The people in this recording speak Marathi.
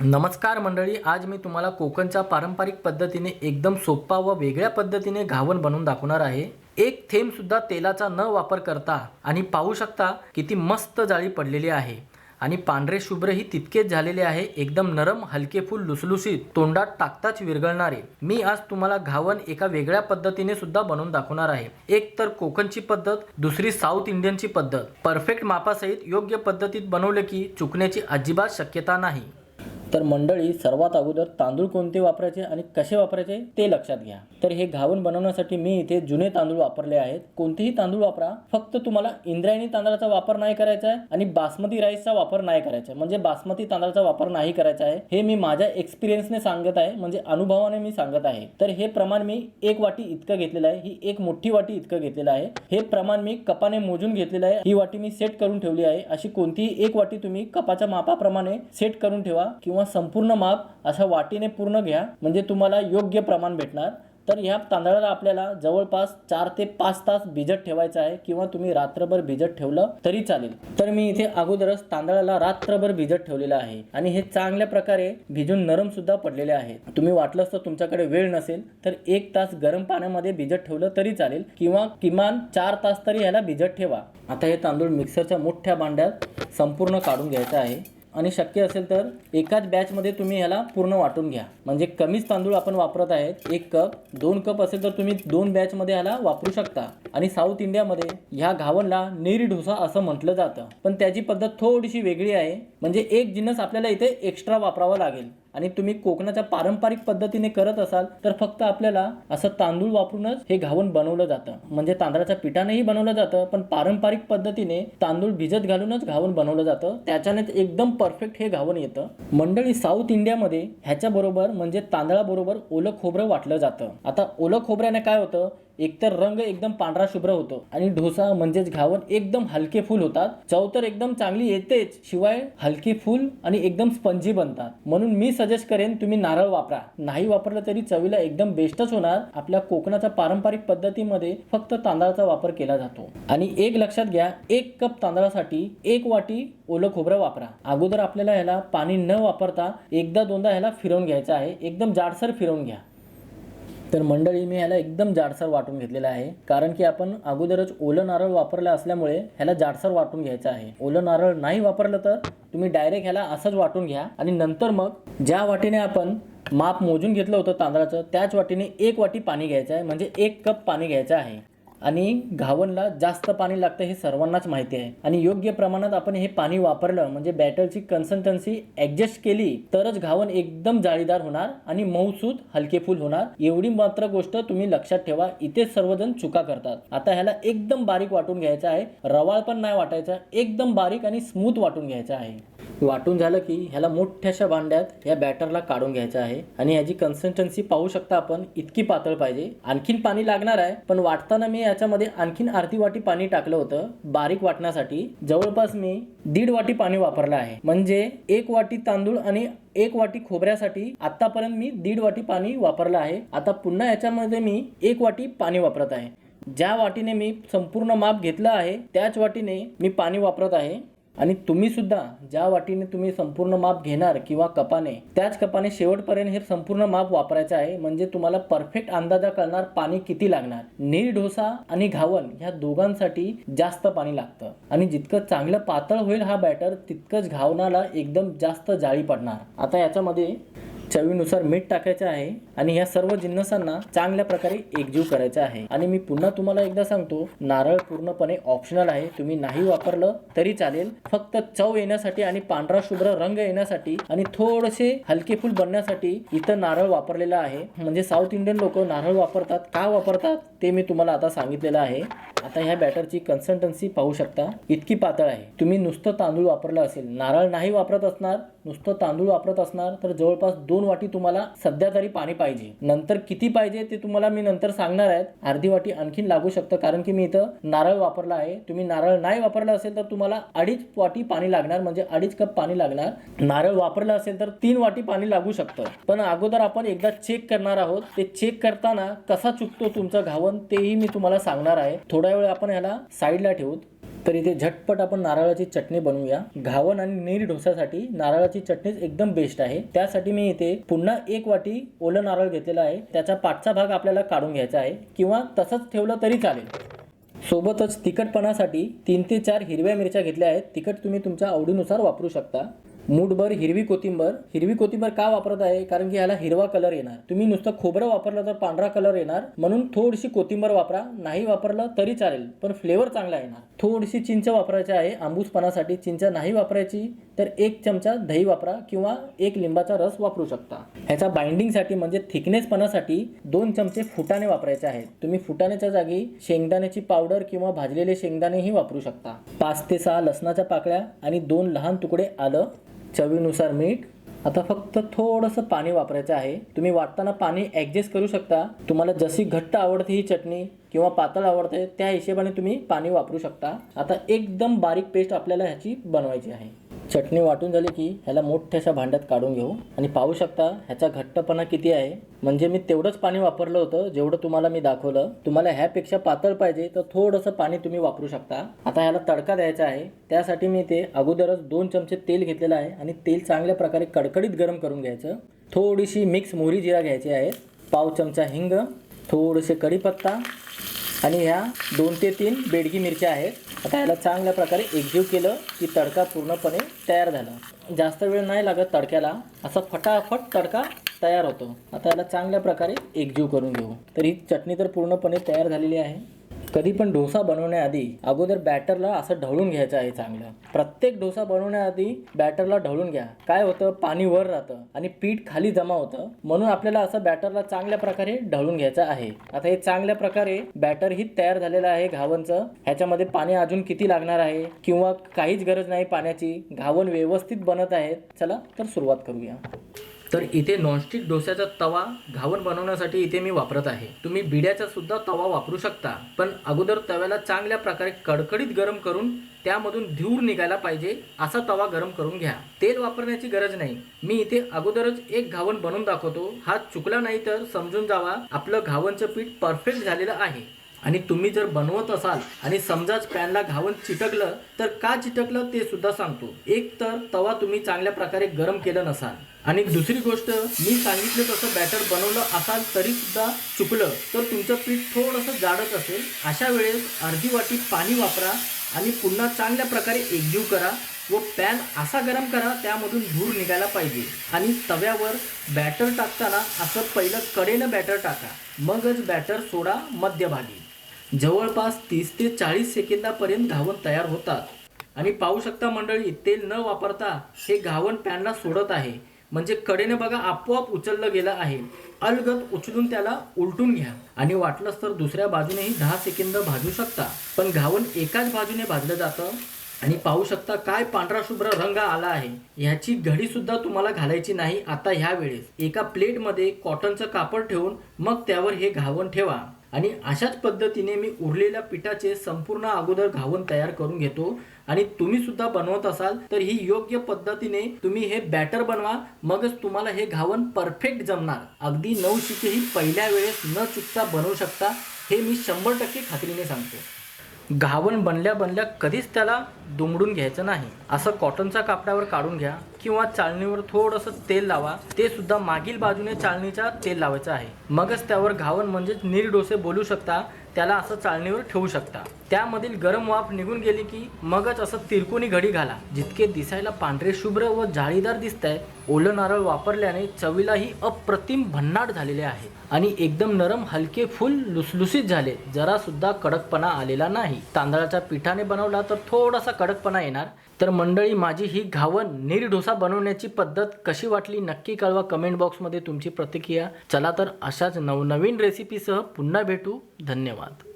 नमस्कार मंडळी आज मी तुम्हाला कोकणच्या पारंपरिक पद्धतीने एकदम सोप्पा व वेगळ्या पद्धतीने घावन बनवून दाखवणार आहे. एक थेंब सुद्धा तेलाचा न वापर करता आणि पाहू शकता किती मस्त जाळी पडलेली आहे. आणि पांढरे शुभ्रही तितकेच झालेले आहे एकदम नरम हलके फुल लुसलुसीत तोंडात टाकताच विरघळणारे. मी आज तुम्हाला घावन एका वेगळ्या पद्धतीने सुद्धा बनवून दाखवणार आहे. एक तर कोकणची पद्धत दुसरी साऊथ इंडियनची पद्धत. परफेक्ट मापासहित योग्य पद्धतीत बनवले की चुकण्याची अजिबात शक्यता नाही. तर मंडळी सर्वात अगोदर तांदूळ कोणते वापरायचे आणि कसे वापरायचे ते लक्षात घ्या. तर हे घावन बनवण्यासाठी मी इथे जुने तांदूळ वापरले आहेत. कोणतेही तांदूळ वापरा. फक्त तुम्हाला इंद्रायणी तांदळाचा वापर नाही करायचा आहे आणि बासमती राईसचा वापर नाही करायचा आहे. म्हणजे बासमती तांदळाचा वापर नाही करायचा आहे. हे मी माझ्या एक्सपिरियन्सने सांगत आहे. म्हणजे अनुभवाने मी सांगत आहे. तर हे प्रमाण मी एक वाटी इतकं घेतलेलं आहे. ही एक मोठी वाटी इतकं घेतलेलं आहे. हे प्रमाण मी कपाने मोजून घेतलेलं आहे. ही वाटी मी सेट करून ठेवली आहे. अशी कोणतीही एक वाटी तुम्ही कपाच्या मापाप्रमाणे सेट करून ठेवा किंवा संपूर्ण माप अशा वाटीने पूर्ण घ्या. म्हणजे तुम्हाला योग्य प्रमाण भेटणार. तर ह्या तांदळाला आपल्याला जवळपास चार ते पाच तास भिजत ठेवायचं आहे किंवा तुम्ही रात्रभर भिजत ठेवलं तरी चालेल. तर मी इथे अगोदरच तांदळाला रात्रभर भिजत ठेवलेलं आहे. आणि हे चांगल्या प्रकारे भिजून नरम सुद्धा पडलेले आहे. तुम्ही वाटलंच तर तुमच्याकडे वेळ नसेल तर एक तास गरम पाण्यामध्ये भिजत ठेवलं तरी चालेल किंवा किमान चार तास तरी ह्याला भिजत ठेवा. आता हे तांदूळ मिक्सरच्या मोठ्या भांड्यात संपूर्ण काढून घ्यायचं आहे. आणि शक्य असेल तर एकाच बॅचमध्ये तुम्ही ह्याला पूर्ण वाटून घ्या. म्हणजे कमीच तांदूळ आपण वापरत आहेत एक कप दोन कप असेल तर तुम्ही दोन बॅचमध्ये ह्याला वापरू शकता. आणि साऊथ इंडियामध्ये ह्या घावणला नीरी ढोसा असं म्हटलं जातं. पण त्याची पद्धत थोडीशी वेगळी आहे. म्हणजे एक जिन्नस आपल्याला इथे एक्स्ट्रा वापरावा लागेल. आणि तुम्ही कोकणाच्या पारंपरिक पद्धतीने करत असाल तर फक्त आपल्याला असं तांदूळ वापरूनच हे घावन बनवलं जातं. म्हणजे तांदळाच्या पिठानेही बनवलं जातं पण पारंपरिक पद्धतीने तांदूळ भिजत घालूनच घावन बनवलं जातं. त्याच्याने एकदम परफेक्ट हे घावन येतं. मंडळी साऊथ इंडियामध्ये ह्याच्या बरोबर म्हणजे तांदळाबरोबर ओलं खोबरं वाटलं जातं. आता ओलं खोबऱ्याने काय होतं? एकतर रंग एकदम पांढरा शुभ्र होतो आणि डोसा म्हणजेच घावन एकदम हलके फुल होतात. चव तर एकदम चांगली येतेच शिवाय हलकी फुल आणि एकदम स्पंजी बनतात. म्हणून मी सजेस्ट करेन तुम्ही नारळ वापरा. नाही वापरलं तरी चवीला एकदम बेस्टच होणार. आपल्या कोकणाच्या पारंपरिक पद्धतीमध्ये फक्त तांदळाचा वापर केला जातो. आणि एक लक्षात घ्या एक कप तांदळासाठी एक वाटी ओलं खोबरं वापरा. अगोदर आपल्याला ह्याला पाणी न वापरता एकदा दोनदा ह्याला फिरवून घ्यायचं आहे. एकदम जाडसर फिरवून घ्या. तर मंडळी मी ह्याला एकदम जाडसर वाटून घेतलेला आहे. कारण की आपण अगोदरच ओलं नारळ वापरलं असल्यामुळे ह्याला जाडसर वाटून घ्यायचं आहे. ओलं नारळ नाही वापरलं तर तुम्ही डायरेक्ट ह्याला असंच वाटून घ्या. आणि नंतर मग ज्या वाटीने आपण माप मोजून घेतलं होतं तांदळाचं त्याच वाटीने एक वाटी पाणी घ्यायचं आहे. म्हणजे एक कप पाणी घ्यायचं आहे. आणि घावणला जास्त पाणी लागतं हे सर्वांनाच माहिती आहे. आणि योग्य प्रमाणात आपण हे पाणी वापरलं म्हणजे बॅटरची कन्सिस्टन्सी ॲडजस्ट केली तरच घावण एकदम जाळीदार होणार आणि मऊसूद हलके फुल होणार. एवढी मात्र गोष्ट तुम्ही लक्षात ठेवा इथे सर्वजण चुका करतात. आता ह्याला एकदम बारीक वाटून घ्यायचं आहे. रवाळ पण नाही वाटायचा एकदम बारीक आणि स्मूथ वाटून घ्यायचा आहे. वाटून झालं की ह्याला मोठ्याशा भांड्यात या बॅटरला काढून घ्यायचं आहे आणि ह्याची कन्सिस्टन्सी पाहू शकता आपण इतकी पातळ पाहिजे. आणखीन पाणी लागणार आहे पण वाटताना मी याच्यामध्ये आणखीन अर्धी वाटी पाणी टाकलं होतं बारीक वाटण्यासाठी. जवळपास मी दीड वाटी पाणी वापरलं आहे. म्हणजे एक वाटी तांदूळ आणि एक वाटी खोबऱ्यासाठी आतापर्यंत मी दीड वाटी पाणी वापरलं आहे. आता पुन्हा याच्यामध्ये मी एक वाटी पाणी वापरत आहे. ज्या वाटीने मी संपूर्ण माप घेतलं आहे त्याच वाटीने मी पाणी वापरत आहे. आणि तुम्ही सुद्धा ज्या वाटीने तुम्ही संपूर्ण माप घेणार किंवा कपाने त्याच कपाने शेवटपर्यंत हे संपूर्ण माप वापरायचं आहे. म्हणजे तुम्हाला परफेक्ट अंदाजा कळणार पाणी किती लागणार. नीर डोसा आणि घावन ह्या दोघांसाठी जास्त पाणी लागतं. आणि जितकं चांगलं पातळ होईल हा बॅटर तितकंच घावणाला एकदम जास्त जाळी पडणार. आता याच्यामध्ये चवीनुसार मीठ टाकायचं आहे आणि या सर्व जिन्नसांना चांगल्या प्रकारे एकजीव करायचा आहे. आणि मी पुन्हा तुम्हाला एकदा सांगतो नारळ पूर्णपणे ऑप्शनल आहे. तुम्ही नाही वापरलं तरी चालेल. फक्त चव येण्यासाठी आणि पांढरा शुभ्र रंग येण्यासाठी आणि थोडेसे हलके फुल बनण्यासाठी इथं नारळ वापरलेलं आहे. म्हणजे साऊथ इंडियन लोक नारळ वापरतात. का वापरतात? ते मी तुम्हाला आता सांगितलेलं आहे. आता ह्या बॅटरची कन्सिस्टन्सी पाहू शकता. इतकी पातळ आहे. तुम्ही नुसतं तांदूळ वापरलं असेल. नारळ नाही वापरत असणार नुसतं तांदूळ वापरत असणार तर जवळपास दोन दोन वाटी तुम्हाला सध्या तरी पाणी पाहिजे. नंतर किती पाहिजे ते तुम्हाला मी नंतर सांगणार आहेत अर्धी वाटी आणखीन लागू शकतं कारण की मी इथं नारळ वापरला आहे. तुम्ही नारळ नाही वापरला असेल तर तुम्हाला अडीच वाटी पाणी लागणार म्हणजे अडीच कप पाणी लागणार. नारळ वापरलं असेल तर तीन वाटी पाणी लागू शकतं. पण अगोदर आपण एकदा चेक करणार आहोत. ते चेक करताना कसा चुकतो तुमचं घावन तेही मी तुम्हाला सांगणार आहे. थोड्या वेळ आपण ह्याला साईडला ठेवू तर इथे झटपट आपण नारळाची चटणी बनवूया. घावन आणि नीर डोसासाठी नारळाची चटणीच एकदम बेस्ट आहे. त्यासाठी मी इथे पुन्हा एक वाटी ओलं नारळ घेतलेला आहे. त्याचा पाठचा भाग आपल्याला काढून घ्यायचा आहे किंवा तसंच ठेवलं तरी चालेल. सोबतच तिखटपणासाठी तीन ते चार हिरव्या मिरच्या घेतल्या आहेत. तिखट तुम्ही तुमच्या आवडीनुसार वापरू शकता. मूठभर हिरवी कोथिंबर. हिरवी कोथिंबर का वापरत आहे? कारण की ह्याला हिरवा कलर येणार. तुम्ही नुसतं खोबरं वापरलं तर पांढरा कलर येणार. म्हणून थोडीशी कोथिंबर वापरा. नाही वापरलं तरी चालेल पण फ्लेवर चांगला येणार. थोडीशी चिंच वापरायची आहे. आंबूसपणासाठी चिंच नाही वापरायची. तर एक चमचा दही वापरा किंवा एक लिंबाचा रस वापरू शकता. ह्याचा बाइंडिंगसाठी म्हणजे थिकनेसपणासाठी दोन चमचे फुटाणे वापरायचे आहेत. तुम्ही फुटाण्याच्या जागी शेंगदाण्याची पावडर किंवा भाजलेले शेंगदाणेही वापरू शकता. पाच ते सहा लसणाच्या पाकळ्या आणि दोन लहान तुकडे आलं चवीनुसार मीठ. आता फक्त थोडंसं पाणी वापरायचं आहे. तुम्ही वाटताना पाणी ॲडजस्ट करू शकता. तुम्हाला जशी घट्ट आवडते ही चटणी किंवा पातळ आवडते त्या हिशोबाने तुम्ही पाणी वापरू शकता. आता एकदम बारीक पेस्ट आपल्याला ह्याची बनवायची आहे. चटणी वाटून झाली की ह्याला मोठ्याशा भांड्यात काढून घेऊ. आणि पाहू शकता ह्याचा घट्टपणा किती आहे. म्हणजे मी तेवढंच पाणी वापरलं होतं जेवढं तुम्हाला मी दाखवलं. तुम्हाला ह्यापेक्षा पातळ पाहिजे तर थोडंसं पाणी तुम्ही वापरू शकता. आता ह्याला तडका द्यायचा आहे. त्यासाठी मी ते अगोदरच दोन चमचे तेल घेतलेलं आहे आणि तेल चांगल्या प्रकारे कडकडीत गरम करून घ्यायचं. थोडीशी मिक्स मोहरी जिरा घ्यायची आहे. पाव चमचा हिंग थोडेसे कढीपत्ता आणि ह्या दोन ते तीन बेडगी मिरच्या आहेत. आता याला चांगल्या प्रकारे एकजीव केलं की तडका पूर्णपणे तयार झाला. जास्त वेळ नाही लागत तडक्याला. असा फटाफट तडका तयार होतो. आता याला चांगल्या प्रकारे एकजीव करून घेऊ. तर ही चटणी तर पूर्णपणे तयार झालेली आहे. कधी पण डोसा बनवण्याआधी अगोदर बॅटरला असं ढवळून घ्यायचं आहे चांगलं. प्रत्येक डोसा बनवण्याआधी बॅटरला ढवळून घ्या. काय होतं? पाणी वर राहतं आणि पीठ खाली जमा होतं. म्हणून आपल्याला असं बॅटरला चांगल्या प्रकारे ढवळून घ्यायचं आहे. आता हे चांगल्या प्रकारे बॅटर ही तयार झालेलं आहे घावनचं. ह्याच्यामध्ये पाणी अजून किती लागणार आहे? किंवा काहीच गरज नाही पाण्याची. घावन व्यवस्थित बनत आहेत. चला तर सुरुवात करूया. तर इथे नॉनस्टिक डोस्याचा तवा घावन बनवण्यासाठी इथे मी वापरत आहे. तुम्ही बिड्याचा सुद्धा तवा वापरू शकता पण अगोदर तव्याला चांगल्या प्रकारे कडकडीत गरम करून त्यामधून धूर निघायला पाहिजे असा तवा गरम करून घ्या. तेल वापरण्याची गरज नाही. मी इथे अगोदरच एक घावन बनवून दाखवतो. हा चुकला नाही तर समजून जावा आपलं घावनचं पीठ परफेक्ट झालेलं आहे. आणि तुम्ही जर बनवत असाल आणि समजाच पॅनला घावन चिटकलं तर का चिटकलं ते सुद्धा सांगतो. एक तर तवा तुम्ही चांगल्या प्रकारे गरम केलं नसाल. आणि दुसरी गोष्ट मी सांगितलं तसं बॅटर बनवलं असाल तरी सुद्धा चुकलं तर तुमचं पीठ थोडंसं जाडत असेल. अशा वेळेस अर्धी वाटी पाणी वापरा आणि पुन्हा चांगल्या प्रकारे एकजीव करा व पॅन असा गरम करा त्यामधून धूर निघायला पाहिजे. आणि तव्यावर बॅटर टाकताना असं पहिलं कडेनं बॅटर टाका. मगच बॅटर सोडा मध्यभागी. जवळपास तीस ते चाळीस सेकंदापर्यंत घावन तयार होतात. आणि पाहू शकता मंडळी तेल न वापरता हे घावन पॅनला सोडत आहे. म्हणजे कडेने बघा आपोआप उचललं गेलं आहे. अलगद उचलून त्याला उलटून घ्या. आणि वाटलंच तर दुसऱ्या बाजूनेही दहा सेकंद भाजू शकता. पण घावन एकाच बाजूने भाजलं जातं. आणि पाहू शकता काय पांढरा शुभ्र रंग आला आहे. ह्याची घडी सुद्धा तुम्हाला घालायची नाही आता ह्या वेळेस एका प्लेटमध्ये कॉटनचं कापड ठेवून मग त्यावर हे घावन ठेवा. आणि अशाच पद्धतीने मी उरलेल्या पिठाचे संपूर्ण अगोदर घावन तयार करून घेतो. आणि तुम्ही सुद्धा बनवत असाल तर ही योग्य पद्धतीने तुम्ही हे बॅटर बनवा. मगच तुम्हाला हे घावन परफेक्ट जमणार. अगदी नऊ शिकेही पहिल्या वेळेस न चुकता बनवू शकता हे मी शंभर टक्के खात्रीने सांगतो. घावन बनल्या बनल्या कधीच त्याला दुमडून घ्यायचं नाही. असं कॉटनच्या कापडावर काढून घ्या किंवा चाळणीवर थोडंसं तेल लावा. ते सुद्धा मागील बाजूने चाळणीच्या तेल लावायचं आहे. मगच त्यावर घावन म्हणजेच निरडोसे बोलू शकता. त्याला असं चाळणीवर ठेवू शकता. त्यामधील गरम वाफ निघून गेली की मगच असं तिरकोनी घडी घाला. जितके दिसायला पांढरे शुभ्र व जाळीदार दिसत आहे ओलं नारळ वापरल्याने चवीलाही अप्रतिम भन्नाट झालेले आहे. आणि एकदम नरम हलके फुल लुसलुसीत झाले. जरा सुद्धा कडकपणा आलेला नाही. तांदळाच्या पिठाने बनवला तर थोडासा कडकपणा येणार. तर मंडळी माझी ही घावन नीर डोसा बनवण्याची पद्धत कशी वाटली नक्की कळवा कमेंट बॉक्समध्ये तुमची प्रतिक्रिया. चला तर अशाच नवनवीन रेसिपीसह पुन्हा भेटू. धन्यवाद.